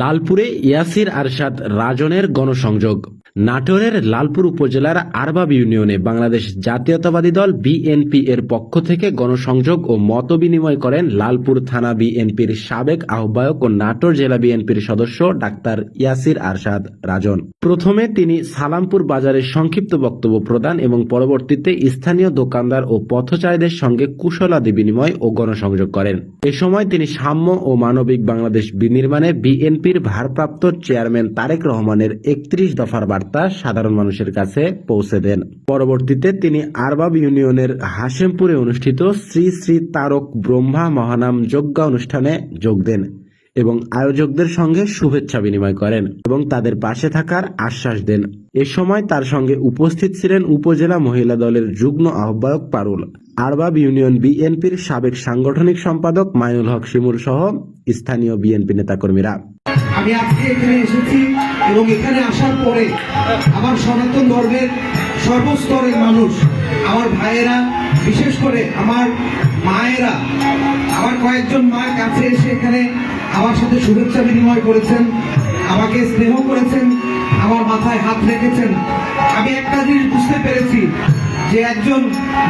লালপুরে ইয়াসির আরশাদ রাজনের গণসংযোগ। নাটোরের লালপুর উপজেলার আরবাব ইউনিয়নে বাংলাদেশ জাতীয়তাবাদী দল বিএনপি এর পক্ষ থেকে গণসংযোগ ও মত বিনিময় করেন লালপুর থানা বিএনপির সাবেক আহ্বায়ক ও নাটোর জেলা বিএনপির সদস্য ডাক্তার ইয়াসির আরশাদ রাজন। প্রথমে তিনি সালামপুর বাজারের সংক্ষিপ্ত বক্তব্য প্রদান এবং পরবর্তীতে স্থানীয় দোকানদার ও পথচারীদের সঙ্গে কুশলাদি বিনিময় ও গণসংযোগ করেন। এ সময় তিনি সাম্য ও মানবিক বাংলাদেশ বিনির্মাণে বিএনপির ভারপ্রাপ্ত চেয়ারম্যান তারেক রহমানের একত্রিশ দফার বার্তা সাধারণ মানুষের কাছে পৌঁছে দেন। পরবর্তীতে তিনি আরবাব ইউনিয়নের হাশেমপুরে অনুষ্ঠিত শ্রী শ্রী তারক ব্রহ্মা মহানাম যজ্ঞ অনুষ্ঠানে যোগ দেন এবং আয়োজকদের সঙ্গে শুভেচ্ছা বিনিময় করেন এবং তাদের পাশে থাকার আশ্বাস দেন। এ সময় তার সঙ্গে উপস্থিত ছিলেন উপজেলা মহিলা দলের যুগ্ম আহ্বায়ক পারুল। আরবাব ইউনিয়ন বিএনপির সাবেক সাংগঠনিক সম্পাদক মাইনুল হক শিমুর সহ স্থানীয় বিএনপি নেতাকর্মীরা। আমি আজকে এখানে এসেছি এবং এখানে আসার পরে আমার সনাতন ধর্মের সর্বস্তরের মানুষ, আমার ভাইয়েরা, বিশেষ করে আমার মায়েরা, আমার কয়েকজন মায়ের কাছে এসে এখানে আমার সাথে শুভেচ্ছা বিনিময় করেছেন, আমাকে স্নেহ করেছেন, আমার মাথায় হাত রেখেছেন। যে একজন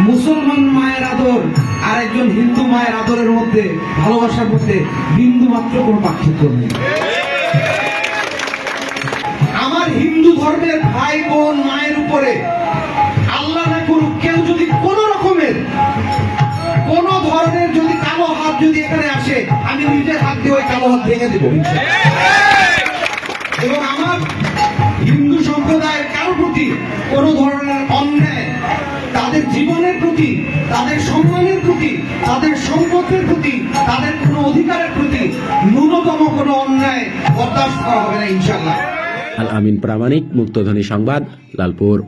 মুসলমান মায়ের আদর আর একজন হিন্দু মায়ের আদরের মধ্যে ভালোবাসার মধ্যে বিন্দু মাত্র কোনো পার্থক্য নেই। আমার হিন্দু ধর্মের ভাই বোন মায়ের উপরে আল্লাহ না করুক, কেউ যদি কোন রকমের, কোন ধরনের যদি কালো হাত যদি এখানে আসে, আমি নিজের হাত দিয়ে ওই কালো হাত ভেঙে দেবো। এবং আমার হিন্দু সম্প্রদায়ের কারও প্রতি কোন ধরনের প্রতি তাদের সম্মানের প্রতি তাদের সম্পদের প্রতি তাদের কোনো অধিকারের প্রতি ন্যূনতম কোনো অন্যায় বরদাস্ত করা হবে না ইনশাল্লাহ আল আমিন প্রামাণিক মুক্তধ্বনি সংবাদ, লালপুর।